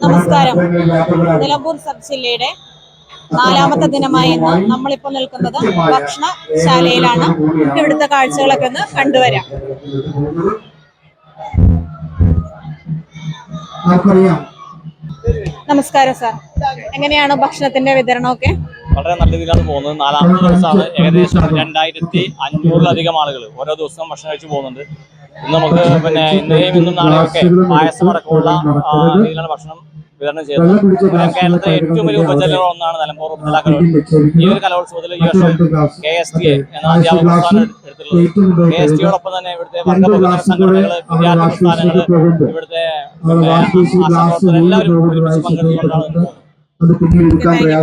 നമസ്കാരം. നിലമ്പൂർ സബ് ജില്ലയുടെ നാലാമത്തെ ദിനമായ ഇന്ന് നമ്മളിപ്പോൾ നിൽക്കുന്നത് ഭക്ഷണശാലയിലാണ്. ഇവിടുത്തെ കാഴ്ചകളൊക്കെ ഒന്ന് കണ്ടുവരാം. നമസ്കാരം സാർ. എങ്ങനെയാണ് ഭക്ഷണത്തിന്റെ വിതരണമൊക്കെ? വളരെ നല്ല രീതിയിലാണ് പോകുന്നത്. നാലാമത്തെ ദിവസമാണ് ഏകദേശം രണ്ടായിരത്തി അഞ്ഞൂറിലധികം ആളുകൾ ഓരോ ദിവസവും ഭക്ഷണം കഴിച്ച് പോകുന്നുണ്ട്. ഇന്ന് നമുക്ക് പിന്നെ ഇന്നലെയും ഇന്നും നാളെയൊക്കെ പായസം അടക്കമുള്ള രീതിയിലാണ് ഭക്ഷണം വിതരണം ചെയ്യുന്നത്. കേരളത്തിലെ ഏറ്റവും വലിയ ഉപജില്ലകളിൽ ഒന്നാണ് നിലമ്പൂർ ഉപജില്ലാ കലോത്സവം ഈ ഒരു കലോത്സവത്തിൽ ഈ വർഷം കെ എസ് ടി എ എന്ന അധ്യാപക പ്രസ്ഥാനം എടുത്തിട്ടുള്ളത്. കെ എസ് ടിയോടൊപ്പം തന്നെ ഇവിടുത്തെ വർഗ സംഘടനകൾ വിദ്യാർത്ഥി പ്രസ്ഥാനങ്ങൾ ഇവിടുത്തെ എല്ലാവരും ഒരുമിച്ച് പങ്കെടുത്തുകൊണ്ടാണ്. അത് പിന്നീട് എടുക്കാൻ അല്ലെ?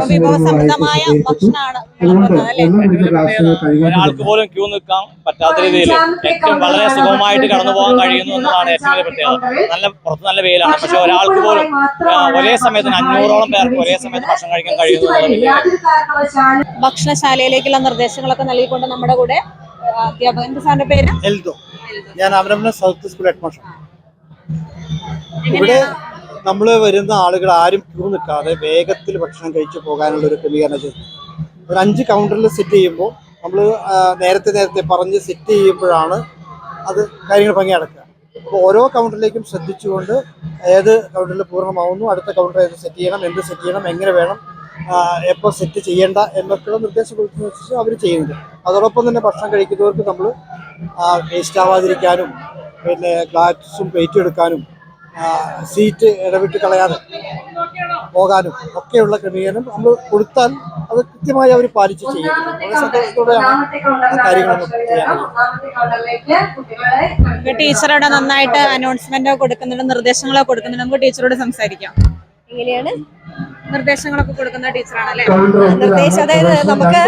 ഒരാൾക്ക് പോലും ക്യൂ നിൽക്കാൻ പറ്റാത്ത രീതിയിൽ ഏറ്റവും വളരെ സുഖമായിട്ട് കടന്നു പോകാൻ കഴിയുന്നു എന്നതാണ് ഏറ്റവും വലിയ പ്രത്യേകത. നല്ല പുറത്ത് നല്ല വെയിലാണ്. പക്ഷെ ഒരാൾക്ക് പോലും ഒരേ സമയത്തിന് അഞ്ഞൂറോളം പേർക്ക് ഒരേ സമയത്ത് ഭക്ഷണം കഴിക്കാൻ കഴിയുന്നു. ഭക്ഷണശാലയിലേക്കുള്ള നിർദ്ദേശങ്ങളൊക്കെ നൽകിക്കൊണ്ട് നമ്മുടെ കൂടെ അധ്യാപകന്റെ സാറിന്റെ പേര്? എൽദോ. ഞാൻ Amarambalam south school headmaster. ഇവിടെ നമ്മൾ വരുന്ന ആളുകൾ ആരും ക്യൂ നിൽക്കാതെ വേഗത്തിൽ ഭക്ഷണം കഴിച്ചു പോകാനുള്ള ഒരു ക്രമീകരണം ചെയ്തു. ഒരു അഞ്ച് കൗണ്ടറിൽ സെറ്റ് ചെയ്യുമ്പോൾ നമ്മൾ നേരത്തെ നേരത്തെ പറഞ്ഞ് സെറ്റ് ചെയ്യുമ്പോഴാണ് അത് കാര്യങ്ങൾ ഭംഗി അടക്കുക. അപ്പോൾ ഓരോ കൗണ്ടറിലേക്കും ശ്രദ്ധിച്ചുകൊണ്ട് ഏത് കൗണ്ടറിൽ പൂർണമാവുന്നു അടുത്ത കൗണ്ടർ ഏത് സെറ്റ് ചെയ്യണം എന്ത് സെറ്റ് ചെയ്യണം എങ്ങനെ വേണം എപ്പോൾ സെറ്റ് ചെയ്യേണ്ട എന്നൊക്കെയുള്ള നിർദ്ദേശം കൊടുക്കുന്നതനുസരിച്ച് അവർ ചെയ്യുന്നത് അതോടൊപ്പം തന്നെ ഭക്ഷണം കഴിക്കുന്നവർക്ക് നമ്മൾ വേസ്റ്റ് ആവാതിരിക്കാനും പിന്നെ ഗ്ലാസും പ്ലേറ്റും എടുക്കാനും സീറ്റ് ഇടവിട്ട് കളയാനും പോകാനും ഒക്കെയുള്ള ക്രമീകരണം നമ്മൾ കൊടുത്താൽ അത് കൃത്യമായി അവർ പാലിച്ച് ചെയ്യുന്നു ടീച്ചറോട് നന്നായിട്ട് അനൗൺസ്മെന്റോ കൊടുക്കുന്നുണ്ട് നിർദ്ദേശങ്ങളോ കൊടുക്കുന്നുണ്ട് നമുക്ക് ടീച്ചറോട് സംസാരിക്കാം. എങ്ങനെയാണ്? നിർദ്ദേശങ്ങളൊക്കെ കൊടുക്കുന്ന ടീച്ചറാണ് അല്ലെ നിർദ്ദേശം അതായത് നമുക്ക്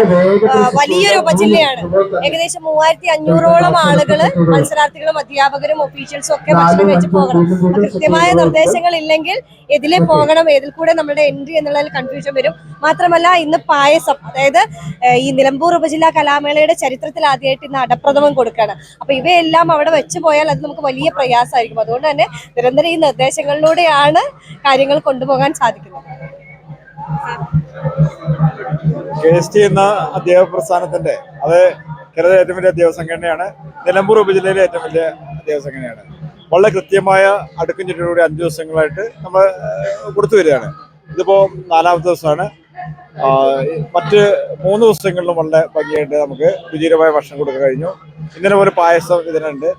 വലിയൊരു ഉപജില്ലയാണ്. ഏകദേശം മൂവായിരത്തി അഞ്ഞൂറോളം ആളുകൾ മത്സരാർത്ഥികളും അധ്യാപകരും ഒഫീഷ്യൽസും ഒക്കെ ഭക്ഷണം കഴിച്ച് പോകണം. കൃത്യമായ നിർദ്ദേശങ്ങൾ ഇല്ലെങ്കിൽ എതിലെ പോകണം. ഏതിൽ കൂടെ നമ്മുടെ എൻട്രി എന്നുള്ളതിൽ കൺഫ്യൂഷൻ വരും. മാത്രമല്ല ഇന്ന് പായസം അതായത് ഈ നിലമ്പൂർ ഉപജില്ലാ കലാമേളയുടെ ചരിത്രത്തിൽ ആദ്യമായിട്ട് ഇന്ന് അടപ്രഥമം കൊടുക്കുകയാണ്. അപ്പൊ ഇവയെല്ലാം അവിടെ വെച്ച് പോയാൽ അത് നമുക്ക് വലിയ പ്രയാസമായിരിക്കും. അതുകൊണ്ട് തന്നെ നിരന്തരം ഈ നിർദ്ദേശങ്ങളിലൂടെയാണ് കാര്യങ്ങൾ കൊണ്ടുപോകാൻ സാധിക്കുന്നത്. കെ എസ് ടി എന്ന അധ്യാപക പ്രസ്ഥാനത്തിന്റെ അത് കേരളത്തിലെ ഏറ്റവും വലിയ അധ്യാപക സംഘടനയാണ്. നിലമ്പൂർ ഉപജില്ലയിലെ ഏറ്റവും വലിയ അധ്യാപക സംഘടനയാണ്. വളരെ കൃത്യമായ അടുക്കും ചുറ്റിലൂടെ അഞ്ച് ദിവസങ്ങളായിട്ട് നമ്മൾ കൊടുത്തു വരികയാണ്. ഇതിപ്പോ നാലാമത്തെ ദിവസമാണ്. മറ്റ് മൂന്ന് ദിവസങ്ങളിലും വളരെ ഭംഗിയായിട്ട് നമുക്ക് രുചികരമായ ഭക്ഷണം കൊടുക്കാൻ കഴിഞ്ഞു. ഇന്നലെ പോലെ പായസം ഇതിനുണ്ട്.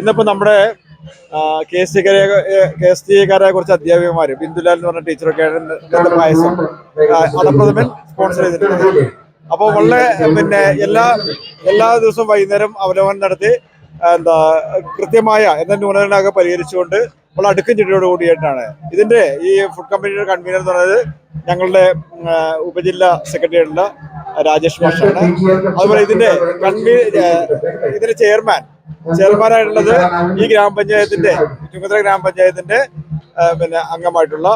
ഇന്നിപ്പോ നമ്മുടെ കെ എസ് ടിക്കാരെ കെ എസ് ടിക്കാരെ കുറച്ച് അധ്യാപികമാര് ബിന്ദുലാൽ എന്ന് പറഞ്ഞ ടീച്ചറൊക്കെയാണ് പായസം അടപ്രഥമൻ സ്പോൺസർ ചെയ്തിട്ടുണ്ട്. അപ്പോൾ വളരെ പിന്നെ എല്ലാ എല്ലാ ദിവസവും വൈകുന്നേരം അവലോകനം നടത്തി എന്താ കൃത്യമായ എന്താ ന്യൂനതകളൊക്കെ പരിഹരിച്ചുകൊണ്ട് വളരെ അടുക്കും ചിട്ടയോട് കൂടിയിട്ടാണ്. ഇതിന്റെ ഈ ഫുഡ് കമ്പനിയുടെ കൺവീനർ എന്ന് പറയുന്നത് ഞങ്ങളുടെ ഉപജില്ലാ സെക്രട്ടറി ആയിട്ടുള്ള രാജേഷ് മാഷാണ്. അതുപോലെ ഇതിന്റെ കൺവീ ഇതിന്റെ ചെയർമാൻ ചെയർമാനായിട്ടുള്ളത് ഈ ഗ്രാമപഞ്ചായത്തിന്റെ ചുമതല ഗ്രാമപഞ്ചായത്തിന്റെ പിന്നെ അംഗമായിട്ടുള്ള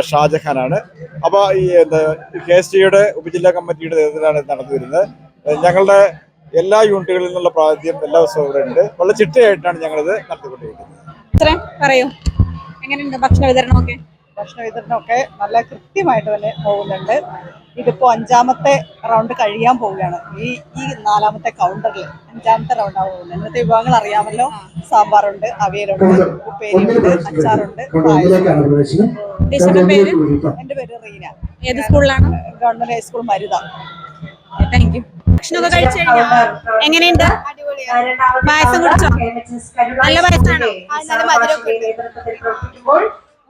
ഷാജഹാനാണ് അപ്പൊ ഈ എന്താ കെ എസ് ടിയുടെ ഉപജില്ലാ കമ്മിറ്റിയുടെ നേതൃത്വത്തിലാണ് ഇത് നടന്നു വരുന്നത് ഞങ്ങളുടെ എല്ലാ യൂണിറ്റുകളിൽ നിന്നുള്ള പ്രാതിനിധ്യം എല്ലാ ദിവസവും ഇവിടെ ഉണ്ട്. വളരെ ചിട്ടയായിട്ടാണ് ഞങ്ങളിത് നടത്തിക്കൊണ്ടിരിക്കുന്നത്. ഇത്രയും പറയൂ. എങ്ങനെയുണ്ട് ഭക്ഷണ വിതരണമൊക്കെ? ഭക്ഷണ വിതരണമൊക്കെ നല്ല കൃത്യമായിട്ട് തന്നെ പോകുന്നുണ്ട്. ഇതിപ്പോൾ അഞ്ചാമത്തെ റൗണ്ട് കഴിയാൻ പോവുകയാണ്. ഈ ഈ നാലാമത്തെ കൗണ്ടറിൽ അഞ്ചാമത്തെ റൗണ്ട് ആവുന്നത് ഇന്നത്തെ വിഭവങ്ങൾ അറിയാമല്ലോ. സാമ്പാറുണ്ട് അവിയലുണ്ട് ഉപ്പേരിയുണ്ട് അച്ചാറുണ്ട് എന്റെ പേര് റീന. ഏത് സ്കൂളിലാണ്? Government high school Maruta. Thank you ഭക്ഷണമൊക്കെ കഴിച്ചു കഴിഞ്ഞോ എങ്ങനെയുണ്ട്? പായസം കുടിച്ചോ? നല്ല പായസമാണോ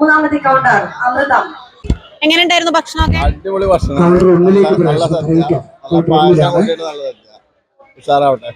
മൂന്നാമത്തെ കൗണ്ടർ അമൃതം. എങ്ങനെയുണ്ടായിരുന്നു ഭക്ഷണമൊക്കെ? അടിപൊളി ഭക്ഷണം. നല്ല. സദ്യ. നല്ല പായസം കൊണ്ടുവരുന്നത് നല്ലതല്ല. ഉഷാറാവട്ടെ.